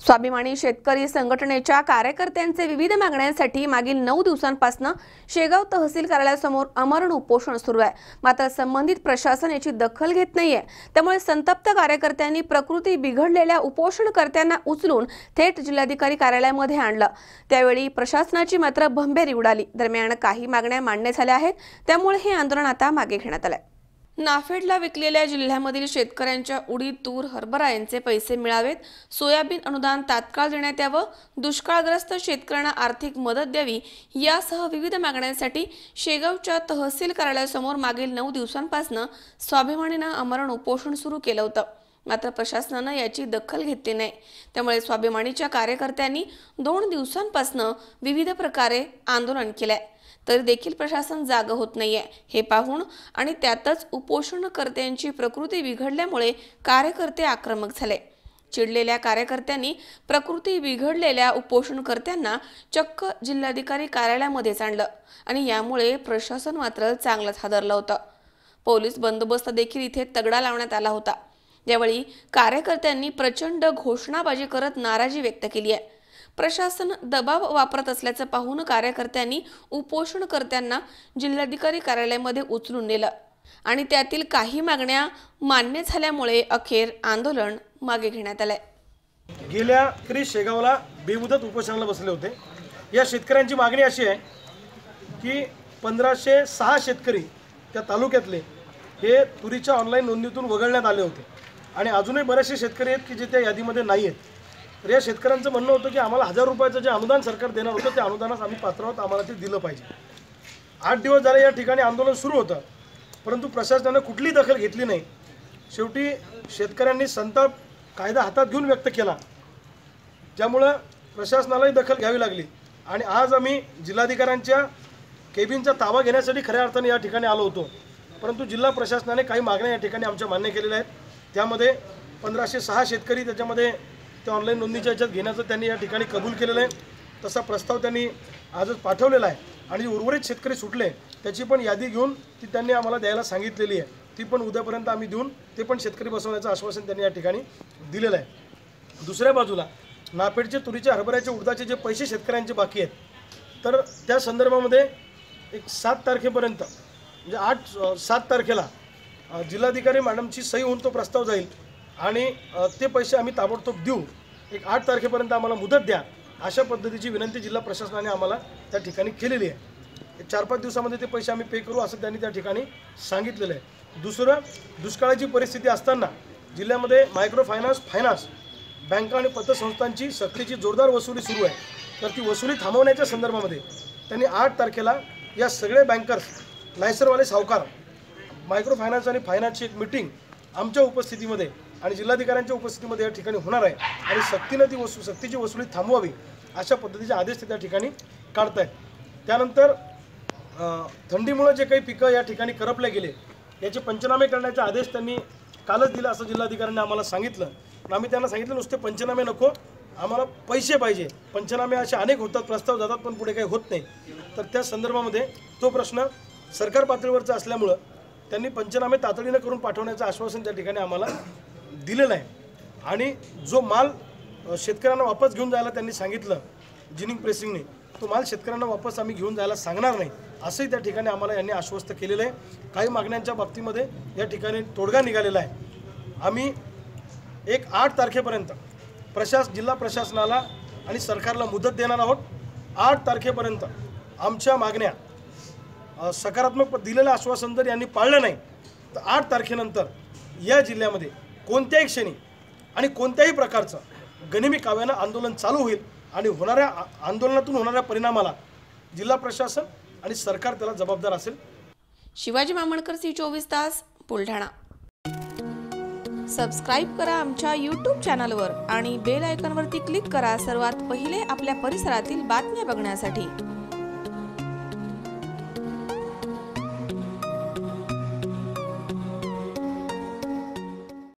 स्वाभिमानी शेतकरी संघटनेच्या कार्यकर्त्यांचे विविध मागण्यांसाठी मागील नऊ दिवसांपासून शेगाव तहसील कार्यालयासमोर अमरण उपोषण सुरू आहे. मात्र संबंधित प्रशासन याची दखल घेत नाहीये. त्यामुळे संतप्त कार्यकर्त्यांनी प्रकृती बिघडलेल्या उपोषणकर्त्यांना उचलून थेट जिल्हाधिकारी कार्यालयामध्ये आणलं. त्यावेळी प्रशासनाची मात्र भंभेरी उडाली. दरम्यान काही मागण्या मान्य झाल्या आहेत. त्यामुळे हे आंदोलन आता मागे घेण्यात आलं नाफेडला विकलेल्या जिल्ह्यामधील शेतकऱ्यांच्या उडीद तूर हरभरा यांचे पैसे मिळावेत. सोयाबीन अनुदान तात्काळ देण्यात यावं. दुष्काळग्रस्त शेतकऱ्यांना आर्थिक मदत द्यावी. यासह विविध मागण्यांसाठी शेगावच्या तहसील कार्यालयासमोर मागील नऊ दिवसांपासून स्वाभिमानीनं अमरण उपोषण सुरू केलं होतं. मात्र प्रशासनानं याची दखल घेतली नाही. त्यामुळे स्वाभिमानीच्या कार्यकर्त्यांनी दोन दिवसांपासून विविध प्रकारे आंदोलन केलंय. तरी देखील प्रशासन जाग होत नाहीये. हे पाहून आणि त्यातच उपोषणकर्त्यांची प्रकृती बिघडल्यामुळे कार्यकर्ते आक्रमक झाले. चिडलेल्या कार्यकर्त्यांनी प्रकृती बिघडलेल्या उपोषणकर्त्यांना चक्क जिल्हाधिकारी कार्यालयामध्येच आणलं आणि यामुळे प्रशासन मात्र चांगलंच हादरलं होतं. पोलीस बंदोबस्त देखील इथे तगडा लावण्यात आला होता. यावेळी कार्यकर्त्यांनी प्रचंड घोषणाबाजी करत नाराजी व्यक्त केली आहे. प्रशासन दबाव वापरत असल्याचं पाहून कार्यकर्त्यांनी उपोषणकर्त्यांना जिल्हाधिकारी कार्यालयामध्ये उचलून नेलं. आणि त्यातील काही मागण्या मान्य झाल्यामुळे अखेर आंदोलन मागे घेण्यात आलंय. गेल्या क्री शेगावला बेमुदत उपोषणाला बसले होते. या शेतकऱ्यांची मागणी अशी आहे की पंधराशे सहा शेतकरी त्या तालुक्यातले हे तुरीच्या ऑनलाईन नोंदणीतून वगळण्यात आले होते. आणि अजूनही बरेचसे शेतकरी आहेत की जे त्या यादीमध्ये नाही आहेत तर या शेतकऱ्यांचं म्हणणं होतं की आम्हाला हजार रुपयाचं जे अनुदान सरकार देणार होतं त्या अनुदानास आम्ही पात्र आहोत आम्हाला ते दिलं पाहिजे. आठ दिवस झाले या ठिकाणी आंदोलन सुरू होतं परंतु प्रशासनानं कुठलीही दखल घेतली नाही. शेवटी शेतकऱ्यांनी संताप कायदा हातात घेऊन व्यक्त केला. ज्यामुळं प्रशासनालाही दखल घ्यावी लागली. आणि आज आम्ही जिल्हाधिकाऱ्यांच्या केबिनचा ताबा घेण्यासाठी खऱ्या अर्थाने या ठिकाणी आलो होतो. परंतु जिल्हा प्रशासनाने काही मागण्या या ठिकाणी आमच्या मान्य केलेल्या आहेत. त्यामध्ये पंधराशे सहा शेतकरी त्याच्यामध्ये ते ऑनलाईन नोंदणीच्या याच्यात घेण्याचं त्यांनी या ठिकाणी कबूल केलेलं आहे. तसा प्रस्ताव त्यांनी आजच पाठवलेला आहे. आणि जे उर्वरित शेतकरी सुटले त्याची पण यादी घेऊन ती त्यांनी आम्हाला द्यायला सांगितलेली आहे. ती पण उद्यापर्यंत आम्ही देऊन ते पण शेतकरी बसवण्याचं आश्वासन त्यांनी या ठिकाणी दिलेलं आहे. दुसऱ्या बाजूला नापेडचे तुरीच्या हरभऱ्याचे उडदाचे जे पैसे शेतकऱ्यांचे बाकी आहेत तर त्या संदर्भामध्ये एक सात तारखेपर्यंत म्हणजे आठ सात तारखेला जिल्हाधिकारी मॅडमची सही होऊन तो प्रस्ताव जाईल. आणि ते पैसे आम्ही ताबडतोब देऊ. एक आठ तारखेपर्यंत आम्हाला मुदत द्या. अशा पद्धतीची विनंती जिल्हा प्रशासनाने आम्हाला त्या ठिकाणी केलेली आहे. चार पाच दिवसामध्ये ते पैसे आम्ही पे करू असं त्यांनी त्या ठिकाणी सांगितलेलं आहे. दुसरं दुष्काळाची परिस्थिती असताना जिल्ह्यामध्ये मायक्रो फायनान्स फायनान्स बँका आणि पतसंस्थांची सक्तीची जोरदार वसुली सुरू आहे. तर ती वसुली थांबवण्याच्या संदर्भामध्ये त्यांनी आठ तारखेला या सगळे बँकर्स लायसरवाले सावकार मायक्रो फायनान्स आणि फायनान्सची एक मिटिंग आमच्या उपस्थितीमध्ये आणि जिल्हाधिकाऱ्यांच्या उपस्थितीमध्ये या ठिकाणी होणार आहे. आणि सक्तीनं ती वसू सक्तीची वसुली थांबवावी अशा पद्धतीचे आदेश ते त्या ठिकाणी काढतायत. त्यानंतर थंडीमुळं जे काही पिकं या ठिकाणी करपले गेले याचे पंचनामे करण्याचे आदेश त्यांनी कालच दिला असं जिल्हाधिकाऱ्यांनी आम्हाला सांगितलं. आम्ही त्यांना सांगितलं नुसते पंचनामे नको आम्हाला पैसे पाहिजे. पंचनामे असे अनेक होतात प्रस्ताव जातात पण पुढे काही होत नाही. तर त्या संदर्भामध्ये तो प्रश्न सरकार पातळीवरचा असल्यामुळं त्यांनी पंचनामे तातडीनं करून पाठवण्याचं आश्वासन त्या ठिकाणी आम्हाला दिलेलं आहे आणि जो माल शेतकऱ्यांना वापस घेऊन जायला त्यांनी सांगितलं जिनिंग प्रेसिंगने तो माल शेतकऱ्यांना वापस आम्ही घेऊन जायला सांगणार नाही. असंही त्या ठिकाणी आम्हाला यांनी आश्वस्त केलेलं आहे. काही मागण्यांच्या बाबतीमध्ये या ठिकाणी तोडगा निघालेला आहे. आम्ही एक आठ तारखेपर्यंत प्रशास जिल्हा प्रशासनाला आणि सरकारला मुदत देणार आहोत. आठ तारखेपर्यंत आमच्या मागण्या सकारात्मक दिलेलं आश्वासन जर यांनी पाळलं नाही तर आठ तारखेनंतर या जिल्ह्यामध्ये कोणत्याही क्षणी आणि कोणत्याही प्रकारचं गनिमी काव्यानं आंदोलन चालू होईल आणि होणाऱ्या आंदोलनातून होणाऱ्या परिणामाला जिल्हा प्रशासन आणि सरकार त्याला जबाबदार असेल. शिवाजी मामणकर सी चोवीस तास बुलढाणा. सबस्क्राईब करा आमच्या यूट्यूब चॅनलवर आणि बेल आयकॉनवरती क्लिक करा सर्वात पहिले आपल्या परिसरातील बातम्या बघण्यासाठी.